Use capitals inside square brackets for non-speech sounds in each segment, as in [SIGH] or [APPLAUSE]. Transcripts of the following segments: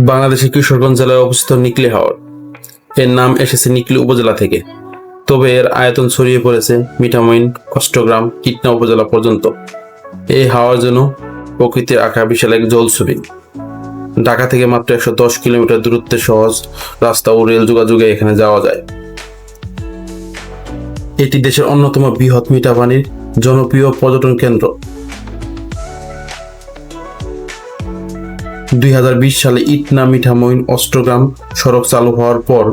বাংলাদেশের কিশোরগঞ্জ জেলায় অবস্থিত নিকলি হাওর। এর নাম এসেছে নিকলি উপজেলা থেকে। তবে এর আয়তন ছড়িয়ে পড়েছে মিঠামইন, অষ্টগ্রাম, কিটনা উপজেলা পর্যন্ত। এই হাওয়ার জন্য প্রকৃতির আঁকা বিশাল এক জলছবি। ঢাকা থেকে মাত্র একশো দশ কিলোমিটার দূরত্বে সহজ রাস্তা ও রেল যোগাযোগে এখানে যাওয়া যায়। এটি দেশের অন্যতম বৃহৎ মিঠা পানির জনপ্রিয় পর্যটন কেন্দ্র। দুই হাজার বিশ সালে ইটনা মিঠামইন অষ্টগ্রাম সড়ক চালু হওয়ার পর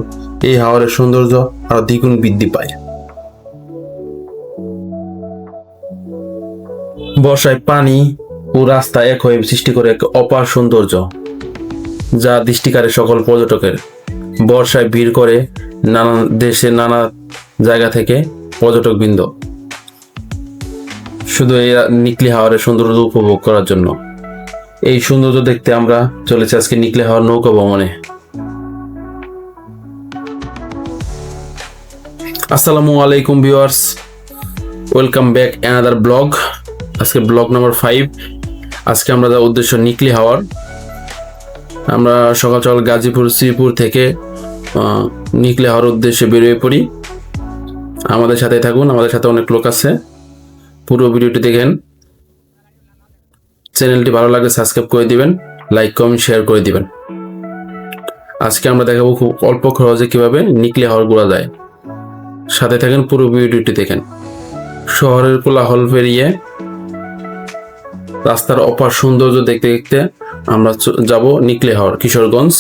এই হাওরের সৌন্দর্য আরও দ্বিগুণ বৃদ্ধি পায়। বর্ষায় পানি ও রাস্তা এক হয়ে সৃষ্টি করে এক অপার সৌন্দর্য, যা দৃষ্টিকারে সকল পর্যটকের। বর্ষায় ভিড় করে নানা দেশের নানা জায়গা থেকে পর্যটকবৃন্দ। শুধু এই নিকলি হাওয়ারের সৌন্দর্য উপভোগ করার জন্য। এই সৌন্দর্য দেখতে আমরা চলেছি আজকে নিকলে হওয়ার নৌকা ভ্রমণে। আসসালামু আলাইকুম viewers, welcome back another blog. আজকে ব্লগ নাম্বার ফাইভ। আজকে আমরা যাওয়ার উদ্দেশ্য নিকলি হাওয়ার। আমরা সকাল সকাল গাজীপুর, শ্রীপুর থেকে নিকলি হাওয়ার উদ্দেশ্যে বেরিয়ে পড়ি। আমাদের সাথে থাকুন, আমাদের সাথে অনেক লোক আছে। পুরো ভিডিওটি দেখেন। চ্যানেলটি ভালো লাগলে সাবস্ক্রাইব করে দিবেন লাইক কমেন্ট শেয়ার করে দিবেন। আজকে আমরা দেখাবো খুব অল্প খরচে কীভাবে নিকলে হাওয়ার ঘোরা যায় সাথে থাকেন পুরো ভিডিওটি দেখেন। শহরের কোলাহল পেরিয়ে রাস্তার অপার সৌন্দর্য দেখতে দেখতে আমরা যাব নিকলে হাওয়ার কিশোরগঞ্জ।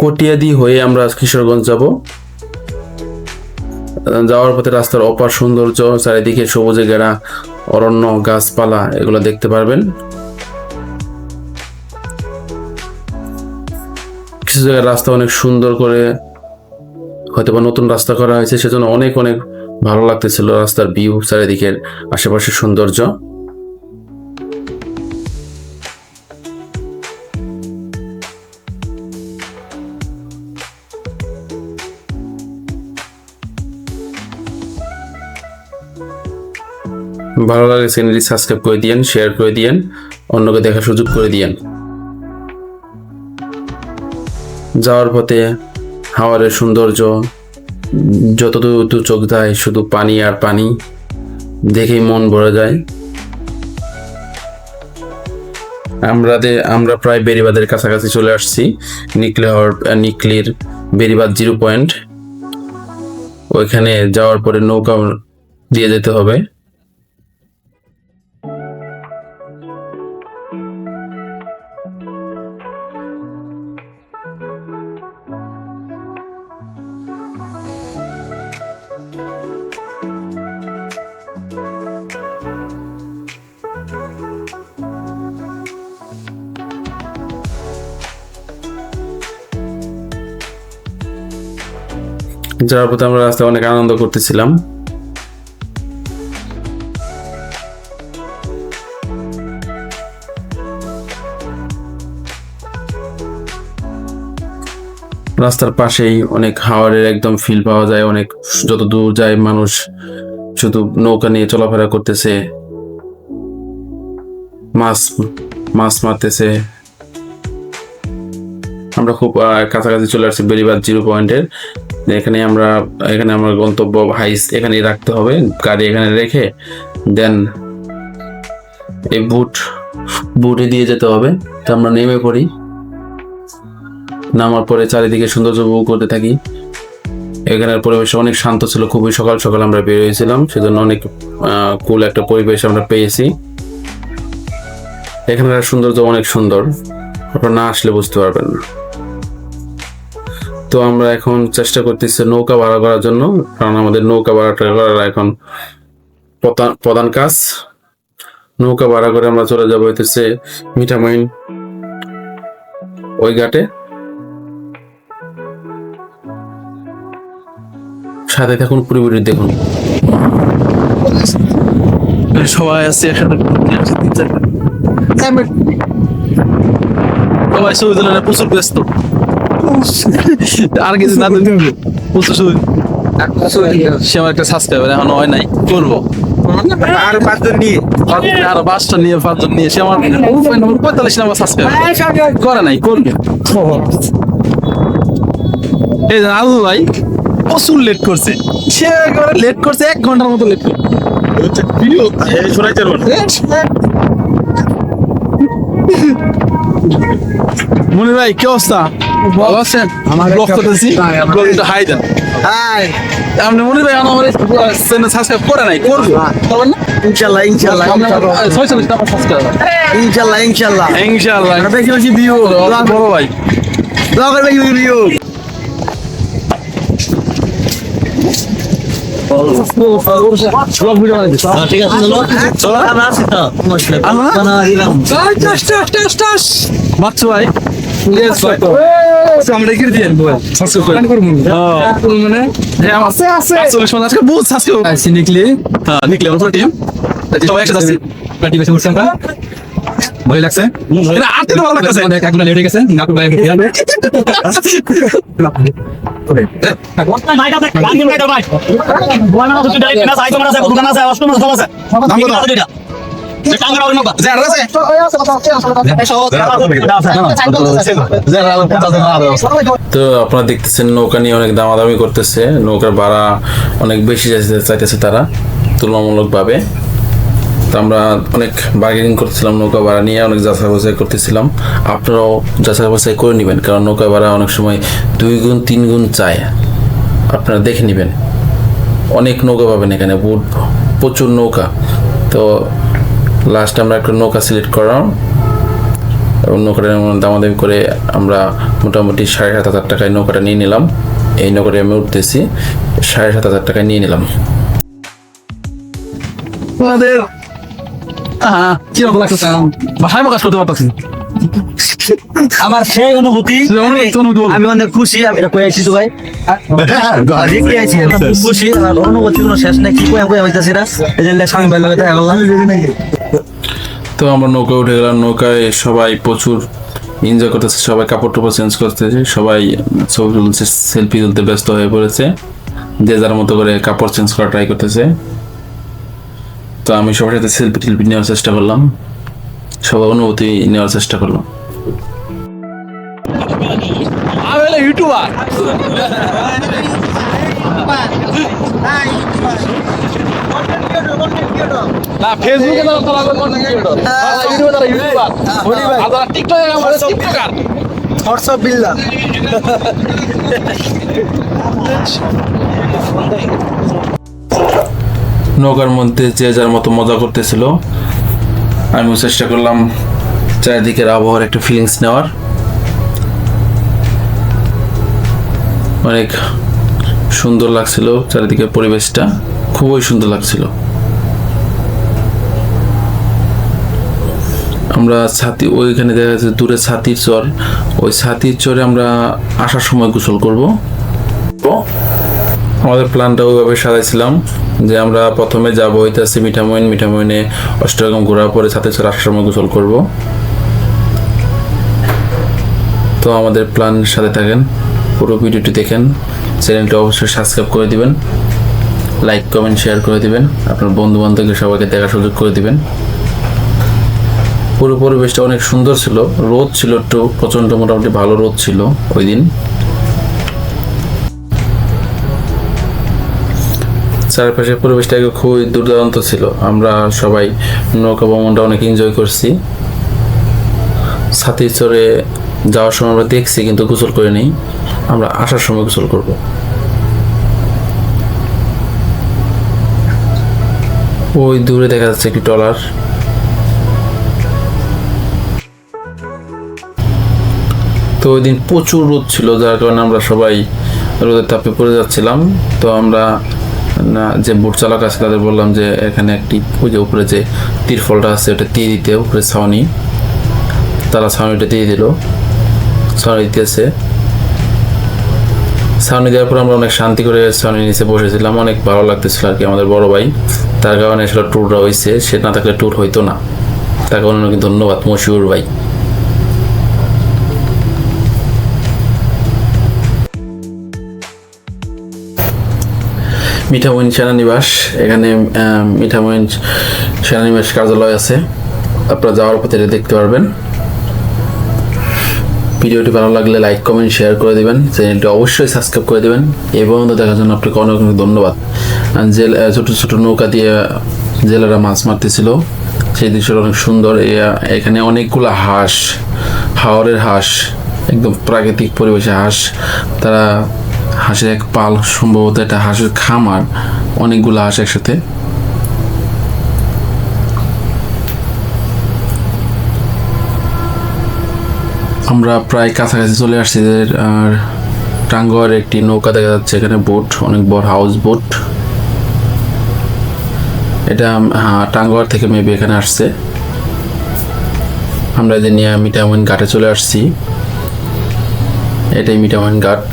কটিয়াদি হয়ে আমরা কিশোরগঞ্জ যাব। যাওয়ার পথে রাস্তার অপার সৌন্দর্য, চারিদিকে সবুজে ঘেরা অরণ্য, গাছপালা, এগুলো দেখতে পারবেন। কিছু জায়গায় রাস্তা অনেক সুন্দর করে হয়তো বা নতুন রাস্তা করা হয়েছে, সেজন্য অনেক অনেক ভালো লাগতেছিল রাস্তার ভিউ চারিদিকের আশেপাশের সৌন্দর্য। ভালো লাগে চ্যানেলটি সাবস্ক্রাইব করে দিয়েন শেয়ার করে দিয়েন, অন্যকে দেখার সুযোগ করে দিয়েন। যাওয়ার পথে হাওয়ারের সৌন্দর্য, যতদূর দূর চোখ যায় শুধু পানি আর পানি দেখেই মন ভরে যায়। আমরা আমরা প্রায় বেরিবাদের কাছাকাছি চলে আসছি, নিকলে নিকলির বেরিবাদ জিরো পয়েন্ট। ওইখানে যাওয়ার পরে নৌকা দিয়ে যেতে হবে। যাওয়ার পথে আমরা রাস্তায় অনেক আনন্দ করতেছিলাম। রাস্তার পাশেই অনেক হাওয়ারের একদম ফিল পাওয়া যায়, অনেক যত দূর যায় মানুষ শুধু নৌকা নিয়ে চলাফেরা করতেছে, মাছ মাছ মারতেছে। আমরা খুব কাছাকাছি চলে আসছি বেরিবাদ জিরো পয়েন্টের। এখানে আমরা, এখানে আমার গন্তব্য হাইস এখানেই রাখতে হবে। গাড়ি এখানে রেখে দেন এই বুট বুটে দিয়ে যেতে হবে। তো আমরা নেমে পড়ি। নামার পরে চারিদিকে সৌন্দর্য উপভোগ করতে থাকি। এখানের পরিবেশ অনেক শান্ত ছিল, খুবই সকাল সকাল আমরা বের হয়েছিলাম। সেজন্য অনেক কুল একটা পরিবেশ আমরা পেয়েছি। এখানকার সৌন্দর্য অনেক সুন্দর। আপনারা না আসলে বুঝতে পারবেন না। তো আমরা এখন চেষ্টা করতেছি নৌকা ভাড়া করার জন্য কারণ আমাদের নৌকা ভাড়া করার এখন প্রধান- প্রধান কাজ। নৌকা ভাড়া করে আমরা চলে যাব হইতেছে মিঠামইন ওই ঘাটে। সাথে থাকুন পুরোপুরি দেখুন। সবাই আছে একসাথে সবাই ছবি প্রচুর ব্যস্ত। [LAUGHS] আর কিছু না সে আমার একটা সাবস্ক্রাইবার এখন হয় নাই। করব। আর পাঁচজন নিয়ে। আরও পাঁচটা নিয়ে পাঁচজন নিয়ে সে আমার পঁয়তাল্লিশ নাম্বার সাবস্ক্রাইব করে নাই করবে। এই যে আলু ভাই প্রচুর লেট করছে। সে একেবারে লেট করছে এক ঘণ্টার মতো লেট করছে। মনি ভাই কি অবস্থা? ভালো আছেন? আমার ব্লগ করতেছি? ব্লগ একটু হাই দেন। হাই। আপনি মনি ভাই আমার চ্যানেল সাবস্ক্রাইব করে নাই করবে? করবেন না? ইনশাল্লাহ ইনশাল্লাহ ছয়চল্লিশ টাকা সাবস্ক্রাইব ইনশাল্লাহ ইনশাল্লাহ। ইনশাআল্লাহ বেশি বেশি ভিউ বড় ভাই। ব্লগের বেশি ভিউ তো বাচ্চু ভাই। আমরা কি দিয়ে সাবস্ক্রাইব করে মানে হ্যাঁ আছে আছে। চল্লিশ মানে আজকে বহুত সাবস্ক্রাইব আছি নিকলি হ্যাঁ নিকলি আমার টিম সবাই একসাথে আছি পার্টি বেশি করছি আমরা। ভালো লাগছে? এটা আটতে ভালো লাগছে একগুলো লেট হয়ে গেছে। নাটক ভাই তো আপনারা দেখতেছেন নৌকা নিয়ে অনেক দামাদামি করতেছে। নৌকার ভাড়া অনেক বেশি চাইতেছে তারা তুলনামূলকভাবে। তো আমরা অনেক বার্গেনিং করতেছিলাম নৌকা ভাড়া নিয়ে অনেক যাচাই বাছাই করতেছিলাম। আপনারাও যাচাই বাছাই করে নেবেন কারণ নৌকা ভাড়া অনেক সময় দুই গুণ তিন গুণ চায়। আপনারা দেখে নেবেন। অনেক নৌকা পাবেন এখানে প্রচুর নৌকা। তো লাস্ট আমরা একটা নৌকা সিলেক্ট করলাম। এবং নৌকাটা দামাদামি করে আমরা মোটামুটি সাড়ে সাত হাজার টাকায় নৌকাটা নিয়ে নিলাম। এই নৌকাটা আমি উঠতেছি সাড়ে সাত হাজার টাকায় নিয়ে নিলাম। আমাদের হ্যাঁ প্রকাশ করতে পারতেছি। আমার সেই অনুভূতি আমি অনেক খুশি আমি এটা কয়ে ভাই। খুব খুশি। আমার অনুভূতি কোনো শেষ নাই কি কয়ে কয়ে হইতাছি না এই জন্য স্বামী ভাই লাগে দেখা করলাম তো আমরা নৌকা উঠে গেলাম, নৌকায় সবাই প্রচুর এনজয় করতেছে, সবাই কাপড় টাপড় চেঞ্জ করতেছে, সবাই ছবি তুলছে সেলফি তুলতে ব্যস্ত হয়ে পড়েছে, যে যার মতো করে কাপড় চেঞ্জ করা ট্রাই করতেছে। তো আমি সবার সাথে সেলফি টেলফি নেওয়ার চেষ্টা করলাম, সবার অনুভূতি নেওয়ার চেষ্টা করলাম। ইউটিউবার না ফেসবুকে তারা তারা কন্টেন্ট ক্রিয়েটর ইউটিউবে তারা ইউটিউবার আর তারা টিকটকে আমাদের টিকটকার হোয়াটসঅ্যাপ বিল্লা। নৌকার মধ্যে যে যার মতো মজা করতেছিল আমিও চেষ্টা করলাম চারিদিকের আবহাওয়ার একটা ফিলিংস নেওয়ার। অনেক সুন্দর লাগছিল চারিদিকের পরিবেশটা। খুবই সুন্দর লাগছিল। আমরা ছাতি, ওইখানে দেখা যাচ্ছে দূরে ছাতির চর। ওই ছাতির চরে আমরা আসার সময় গোসল করব। আমাদের প্ল্যানটা ওইভাবে সাজাইছিলাম যে আমরা প্রথমে যাব হইতেছি মিঠামইন, মিঠামইনে অষ্টরকম ঘোরার পরে ছাতির সাথে আসার সময় গোসল করব। তো আমাদের প্ল্যান সাথে থাকেন, পুরো ভিডিওটি দেখেন। চ্যানেলটি অবশ্যই সাবস্ক্রাইব করে দিবেন। লাইক কমেন্ট শেয়ার করে দিবেন। আপনার বন্ধু বান্ধবকে সবাইকে দেখার সুযোগ করে দিবেন। পুরো পরিবেশটা অনেক সুন্দর ছিল। রোদ ছিল একটু, প্রচণ্ড মোটামুটি ভালো রোদ ছিল ওই দিন। চারপাশের পরিবেশটা খুবই দুর্দান্ত ছিল। আমরা সবাই নৌকা ভ্রমণটা অনেক এনজয় করছি। চড়ে যাওয়ার সময় আমরা দেখছি, কিন্তু গোসল করে নেই। আমরা আসার সময় গোসল করব। ওই দূরে দেখা যাচ্ছে একটি ট্রলার। তো ওই দিন প্রচুর রোদ ছিল, যার কারণে আমরা সবাই রোদের তাপে পড়ে যাচ্ছিলাম। তো আমরা, না, যে বোট চালক আছে, তাদের বললাম যে, এখানে একটি, ওই যে উপরে যে তিরফলটা আছে, ওটা দিয়ে দিতে, উপরে ছাউনি। তারা ছাউনিটা দিয়ে দিল। ছাউনি দিতেছে। ছাউনি দেওয়ার পর আমরা অনেক শান্তি করে ছাউনি নিচে বসেছিলাম। অনেক ভালো লাগতেছিল আর কি আমাদের বড় ভাই। তার কারণে আসলে ট্যুরটা হয়েছে সে না থাকলে ট্যুর হইতো না। তার কারণে অনেক ধন্যবাদ মশিউর ভাই। মিঠামইন সেনানিবাস। এখানে মিঠামইন সেনানিবাস কার্যালয় আছে। আপনারা যাওয়ার পথে দেখতে পারবেন। ভিডিওটি ভালো লাগলে লাইক, কমেন্ট, শেয়ার করে দিবেন। চ্যানেলটি অবশ্যই সাবস্ক্রাইব করে দেবেন এই পর্যন্ত দেখার জন্য আপনাকে অনেক অনেক ধন্যবাদ। জেল ছোট ছোট নৌকা দিয়ে জেলেরা মাছ মারতেছিল। সেই দৃশ্যটা অনেক সুন্দর। এখানে অনেকগুলো হাঁস, হাওরের হাঁস, একদম প্রাকৃতিক পরিবেশে হাঁস। তারা হাঁসের এক পাল, সম্ভবত একটা হাঁসের খামার। অনেকগুলো হাঁস একসাথে আমরা প্রায় কাছাকাছি চলে আসছি আর টাঙ্গুয়ার একটি নৌকা দেখা যাচ্ছে এখানে, বোট, অনেক বড় হাউস বোট এটা টাঙ্গুয়ার থেকে মেবি এখানে আসছে। আমরা এদের নিয়ে মিটামিন ঘাটে চলে আসছি। এটাই মিটামিন ঘাট।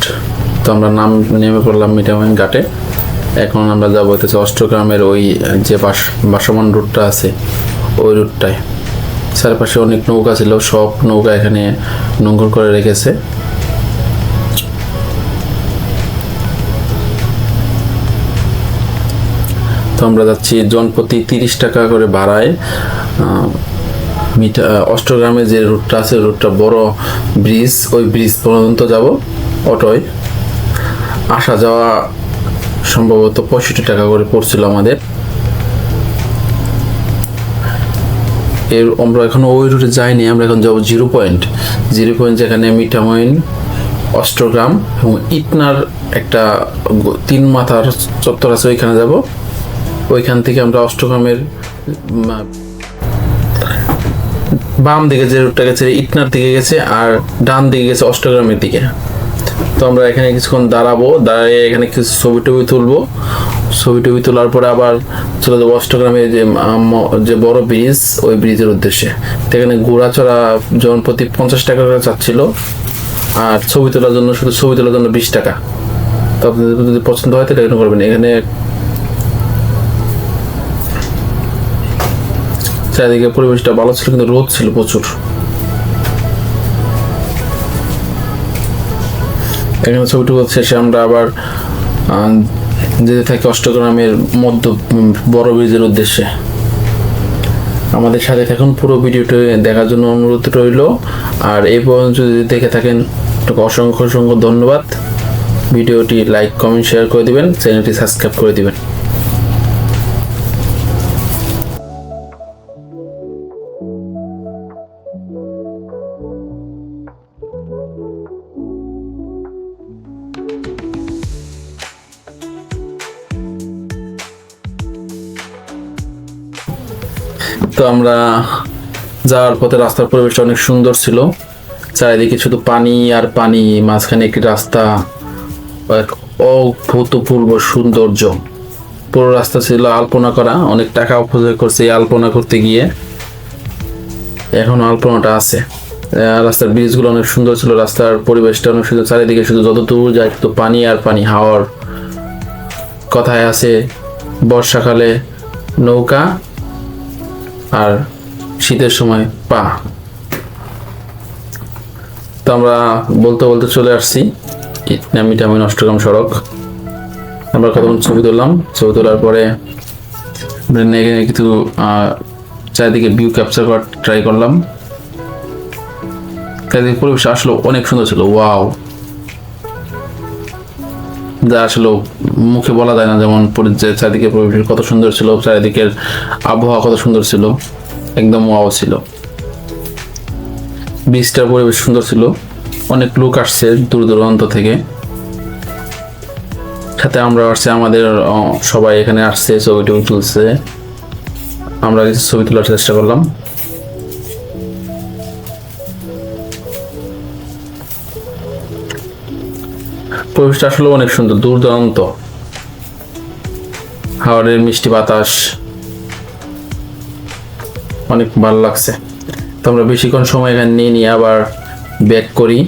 তো আমরা নাম, নেমে পড়লাম মিটামিন ঘাটে। এখন আমরা যাব হচ্ছে অষ্টগ্রামের ওই যে বাস, বাসমান রুটটা আছে, ওই রুটটায় চারপাশে অনেক নৌকা ছিল, সব নৌকা এখানে নোংর করে রেখেছে। তো আমরা যাচ্ছি জনপ্রতি তিরিশ টাকা করে ভাড়ায় মিটা অষ্টগ্রামে যে রুটটা আছে, রুটটা বড় ব্রিজ, ওই ব্রিজ পর্যন্ত যাব অটোয়। আসা যাওয়া সম্ভবত পঁয়ষট্টি টাকা করে পড়ছিল আমাদের। এর আমরা এখন ওই রুটে যাইনি, আমরা এখন যাব জিরো পয়েন্ট জিরো পয়েন্ট যেখানে মিঠামইন, অষ্টগ্রাম এবং ইটনার একটা তিন মাথার চত্বর আছে, ওইখানে যাব। ওইখান থেকে আমরা অষ্টগ্রামের বাম দিকে যে রুটটা গেছে ইটনার দিকে গেছে আর ডান দিকে গেছে অষ্টগ্রামের দিকে। তো আমরা এখানে কিছুক্ষণ দাঁড়াবো, দাঁড়িয়ে এখানে কিছু ছবি টবি তুলবো। ছবি টবি তোলার পরে আবার চলে যাব অষ্টগ্রামে যে যে বড় ব্রিজ, ওই ব্রিজের উদ্দেশ্যে। তো এখানে ঘোড়া চড়া জন প্রতি পঞ্চাশ টাকা করে চাচ্ছিল, আর ছবি তোলার জন্য শুধু ছবি তোলার জন্য বিশ টাকা। তো আপনাদের যদি পছন্দ হয়, তাহলে করবেন। এখানে চারিদিকে পরিবেশটা ভালো ছিল, কিন্তু রোদ ছিল প্রচুর। এখানে ছবিটুকু শেষে আমরা আবার যেতে থাকে অষ্টগ্রামের মধ্য বড় ব্রিজের উদ্দেশ্যে। আমাদের সাথে থাকুন, পুরো ভিডিওটি দেখার জন্য অনুরোধ রইল। আর এই পর্যন্ত যদি দেখে থাকেন অসংখ্য অসংখ্য ধন্যবাদ। ভিডিওটি লাইক কমেন্ট শেয়ার করে দিবেন, চ্যানেলটি সাবস্ক্রাইব করে দিবেন। তো আমরা যাওয়ার পথে রাস্তার পরিবেশটা অনেক সুন্দর ছিল। চারিদিকে শুধু পানি আর পানি, মাঝখানে একটি রাস্তা এক অভূতপূর্ব সৌন্দর্য। পুরো রাস্তা ছিল আলপনা করা, অনেক টাকা অপচয় করছে এই আলপনা করতে গিয়ে। এখনও আলপনাটা আছে। রাস্তার ব্রিজগুলো অনেক সুন্দর ছিল, রাস্তার পরিবেশটা অনেক সুন্দর, চারিদিকে শুধু যত দূর যায় শুধু পানি আর পানি, হাওয়ার কথায় আছে। বর্ষাকালে নৌকা আর শীতের সময় পা। তো আমরা বলতে বলতে চলে আসছি মিটামিন অষ্টগ্রাম সড়ক। আমরা কতক্ষণ ছবি তুললাম? ছবি তোলার পরে এখানে কিছু চারিদিকে ভিউ ক্যাপচার করার ট্রাই করলাম। চারিদিকে পরিবেশ আসলো, অনেক সুন্দর ছিল ওয়াও যা আসলে মুখে বলা যায় না, যেমন চারিদিকে পরিবেশ কত সুন্দর ছিল, চারিদিকের আবহাওয়া কত সুন্দর ছিল, একদম ওয়াও ছিল। বীজটার পরিবেশ সুন্দর ছিল, অনেক লোক আসছে দূর দূরান্ত থেকে। সাথে আমরা আসছে, আমাদের সবাই এখানে আসছে, ছবি টবি তুলছে। আমরা কিছু ছবি তোলার চেষ্টা করলাম। পরিবেশটা আসলে অনেক সুন্দর, দুর্দান্ত। হাওড়ের মিষ্টি বাতাস। অনেক ভালো লাগছে। তো আমরা বেশিক্ষণ সময় এখানে নিয়ে নিয়ে আবার ব্যাক করি।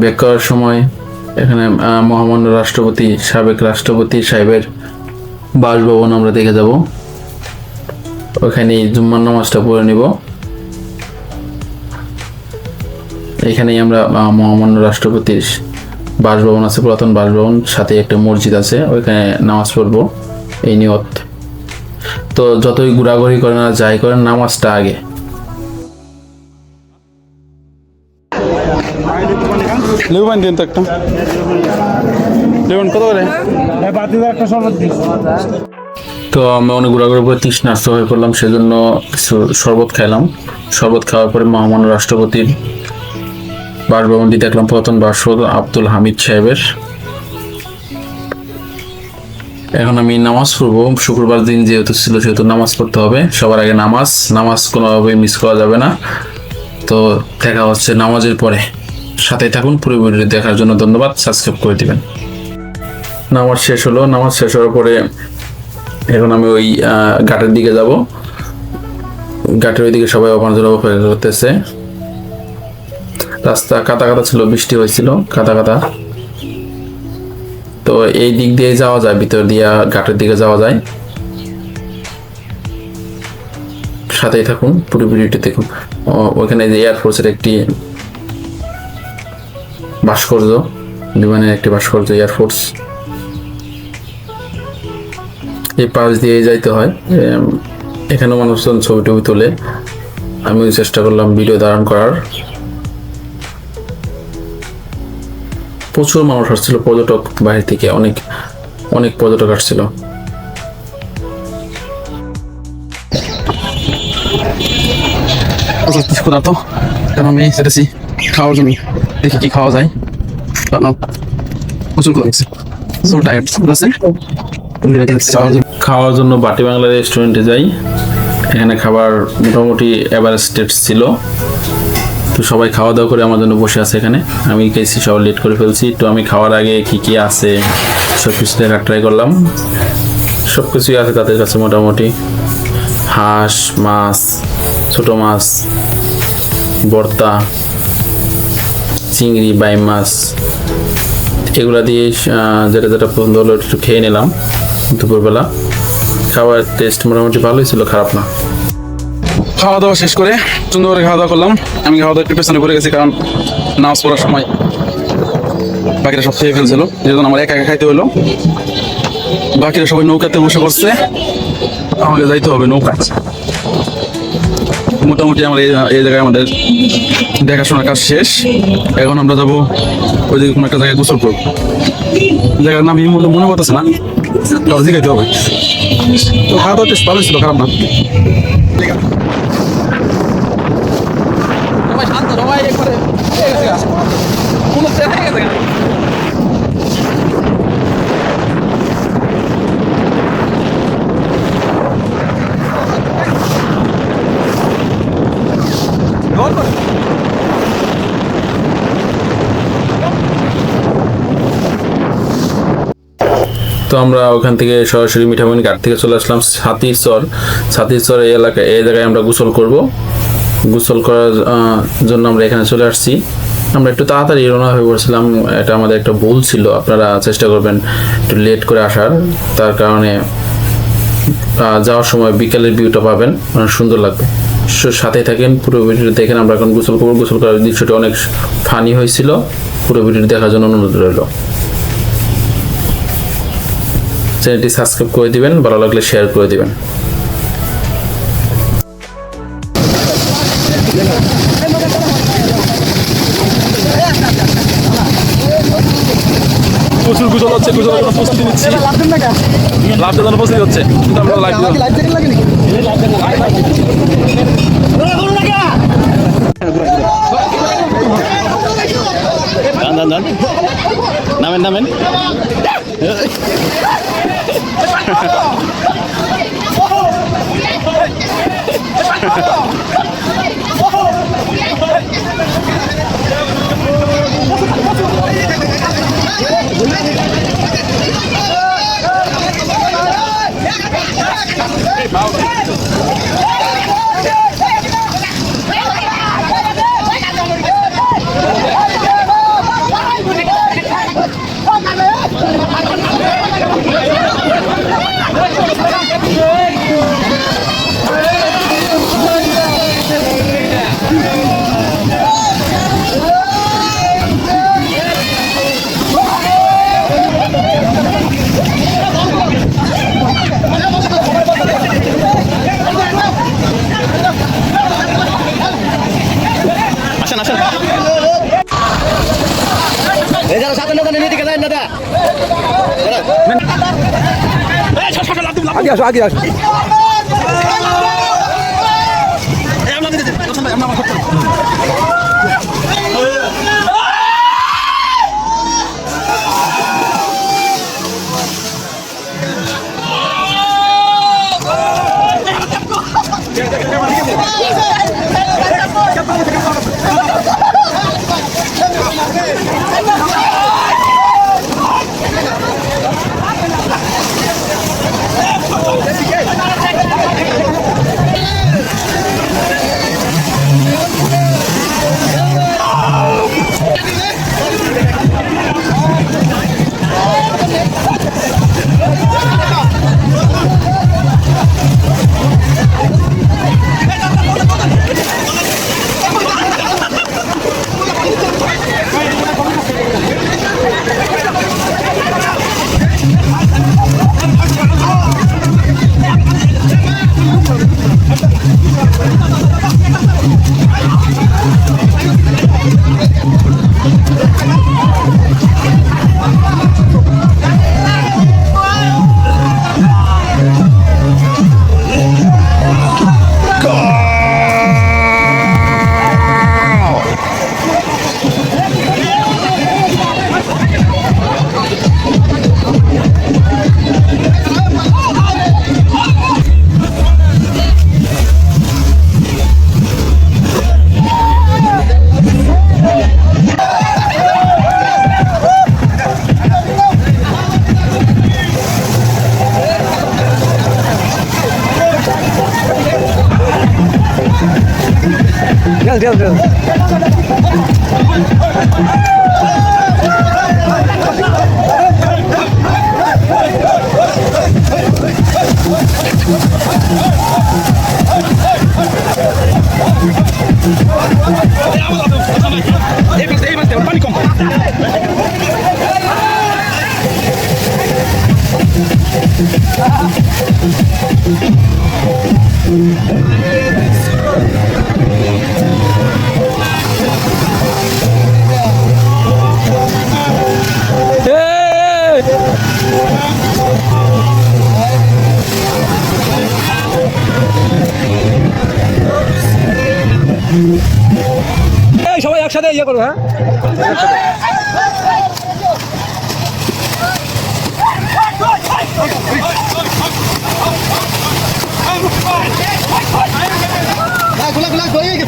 ব্যাক করার সময় এখানে মহামান্য রাষ্ট্রপতি, সাবেক রাষ্ট্রপতি সাহেবের বাসভবন আমরা দেখে যাব। ওখানে জুম্মার নামাজটা পড়ে নিব। এখানেই আমরা মহামান্য রাষ্ট্রপতির বাসভবন আছে পুরাতন বাসভবন সাথে একটা মসজিদ আছে ওইখানে নামাজ পড়ব এই নিয়ত। তো যতই ঘোরাঘুরি করেন আর যাই করেন নামাজটা আগে। দিন তো একটা। লেবুন কত করে? তো আমি অনেক ঘোরাঘুরি করে তৃষ্ণার্ত হয়ে পড়লাম সেজন্য কিছু শরবত খাইলাম। শরবত খাওয়ার পরে মহামান্য রাষ্ট্রপতির বাসভবনটি দেখলাম পুরাতন বাসভবন আব্দুল হামিদ সাহেবের। এখন আমি নামাজ পড়ব। শুক্রবার দিন যেহেতু ছিল, সেহেতু নামাজ পড়তে হবে। সবার আগে নামাজ। নামাজ কোনোভাবেই মিস করা যাবে না। তো দেখা হচ্ছে নামাজের পরে। সাথে থাকুন, পুরো ভিডিও দেখার জন্য ধন্যবাদ। সাবস্ক্রাইব করে দিবেন। নামাজ শেষ হলো। নামাজ শেষ হওয়ার পরে এখন আমি ওই ঘাটের দিকে যাব। ঘাটের ওই দিকে সবাই আমার জন্য অপেক্ষা করতেছে রাস্তা কাদা কাদা ছিল বৃষ্টি হয়েছিল কাদা কাদা। তো এই দিক দিয়ে যাওয়া যায় ভিতর দিয়ে ঘাটের দিকে যাওয়া যায়। সাথেই থাকুন পুরো ভিডিওটি দেখুন। ও- ওখানে যে এয়ারফোর্সের একটি ভাস্কর্য বিমানের একটি ভাস্কর্য এয়ারফোর্স এই পাশ দিয়ে যাইতে হয় এম, এখানেও মানুষজন ছবি টবি তোলে। আমিও চেষ্টা করলাম ভিডিও ধারণ করার। প্রচুর মানুষ আসছিল পর্যটক বাইরে থেকে অনেক অনেক পর্যটক আসছিল। খোদা তো কারণ আমি সেটাছি খাওয়ার জন্য দেখি কি খাওয়া যায়। কারণ প্রচুর করে গেছে সো টায়ার্ড আছে। খাওয়ার জন্য। খাওয়ার জন্য বাটি বাংলা রেস্টুরেন্টে যাই। এখানে খাবার মোটামুটি এভারেস্টেড ছিল। তো সবাই খাওয়া দাওয়া করে আমার জন্য বসে আছে এখানে। আমি গেছি সব লেট করে ফেলছি। তো আমি খাওয়ার আগে কি কি আছে সব কিছু দেখার ট্রাই করলাম। সব কিছুই আছে তাদের কাছে মোটামুটি। হাঁস, মাছ, ছোট মাছ বর্তা চিংড়ি, বাই মাছ। এগুলা দিয়ে যেটা যেটা পছন্দ হলো একটু খেয়ে নিলাম দুপুরবেলা। খাবার টেস্ট মোটামুটি ভালোই ছিল, খারাপ না। খাওয়া দাওয়া শেষ করে সুন্দর করে খাওয়া দাওয়া করলাম। আমি খাওয়া দাওয়া একটু পেছনে করে গেছি কারণ নামাজ পড়ার সময় বাকিরা সব খেয়ে ফেলছিল, যেহেতু আমার একা একা খাইতে হলো বাকিরা সবাই নৌকাতে বসে করছে। আমাকে যাইতে হবে নৌকা মোটামুটি আমার এই জায়গায় আমাদের দেখাশোনার কাজ শেষ। এখন আমরা যাব ওইদিকে কোনো একটা জায়গায় গোসল করব। জায়গার নাম মুহূর্তে মনে করতেছে না। জিগাইতে হবে। তো খাওয়া দাওয়া টেস্ট ভালো ছিল, খারাপ না। তো আমরা ওখান থেকে সরাসরি মিঠামণি ঘাট থেকে চলে আসলাম ছাতির চর ছাতির চর এই এলাকায় এই জায়গায় আমরা গোসল করব। গোসল করার জন্য আমরা এখানে চলে আসছি। আমরা একটু তাড়াতাড়ি রওনা হয়ে পড়ছিলাম। এটা আমাদের একটা ভুল ছিল। আপনারা চেষ্টা করবেন একটু লেট করে আসার। তার কারণে যাওয়ার সময় বিকেলের ভিউটা পাবেন। অনেক সুন্দর লাগবে। সাথে থাকেন। পুরো ভিডিওটা দেখেন আমরা এখন গোসল করব। গোসল করার দৃশ্যটা অনেক ফানি হয়েছিল। পুরো ভিডিওটি দেখার জন্য অনুরোধ রইল। চ্যানেলটি সাবস্ক্রাইব করে দিবেন ভালো লাগলে শেয়ার করে দিবেন। প্রচুর গুজল হচ্ছে গুজল প্রস্তুতি নিচ্ছি লাভটা জন্য প্রস্তুতি হচ্ছে কিন্তু আমরা লাইভ নামেন নামেন। Hey, আসো আগে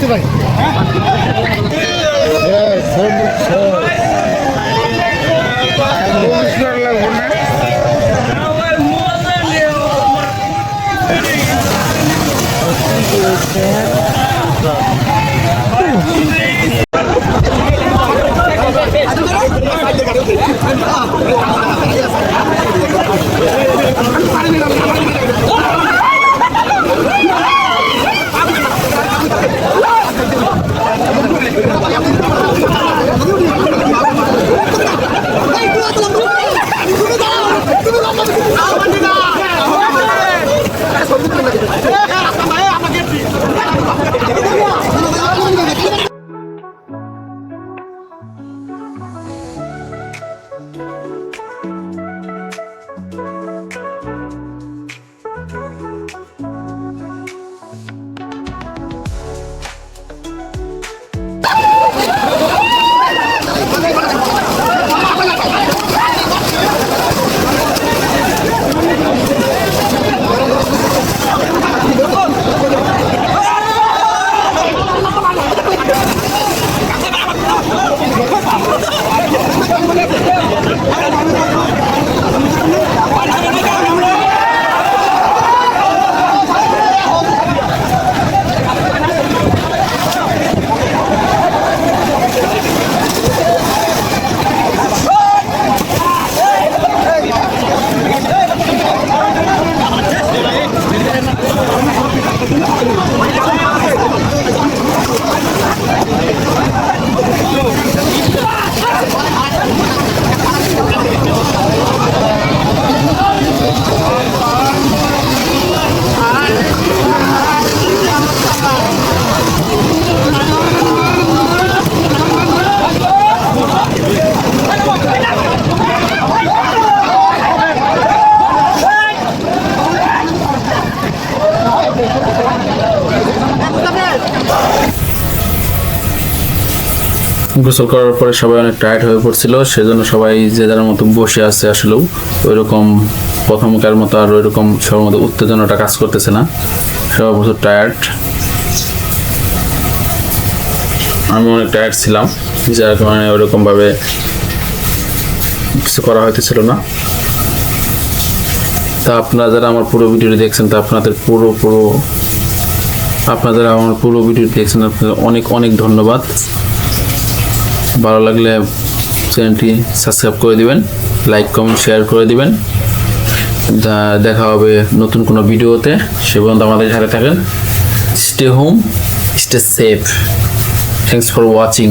দেখতে পাই গোসল করার পরে সবাই অনেক টায়ার্ড হয়ে পড়ছিল, সেজন্য সবাই যে যার মতো বসে আছে আসলেও ওই রকম প্রথমকার মতো আর ওই রকম সবার মতো উত্তেজনাটা কাজ করতেছে না। সবাই প্রচুর টায়ার্ড আমি অনেক টায়ার্ড ছিলাম, যার কারণে ওইরকমভাবে কিছু করা হইতেছিল না। তা আপনারা যারা আমার পুরো ভিডিওটি দেখছেন, তা আপনাদের পুরো পুরো আপনাদের আমার পুরো ভিডিওটি দেখছেন, আপনাদের অনেক অনেক ধন্যবাদ। ভালো লাগলে চ্যানেলটি সাবস্ক্রাইব করে দিবেন, লাইক, কমেন্ট, শেয়ার করে দিবেন। দেখা হবে নতুন কোনো ভিডিওতে, সে পর্যন্ত আমাদের সাথে থাকেন। Stay home stay safe thanks for watching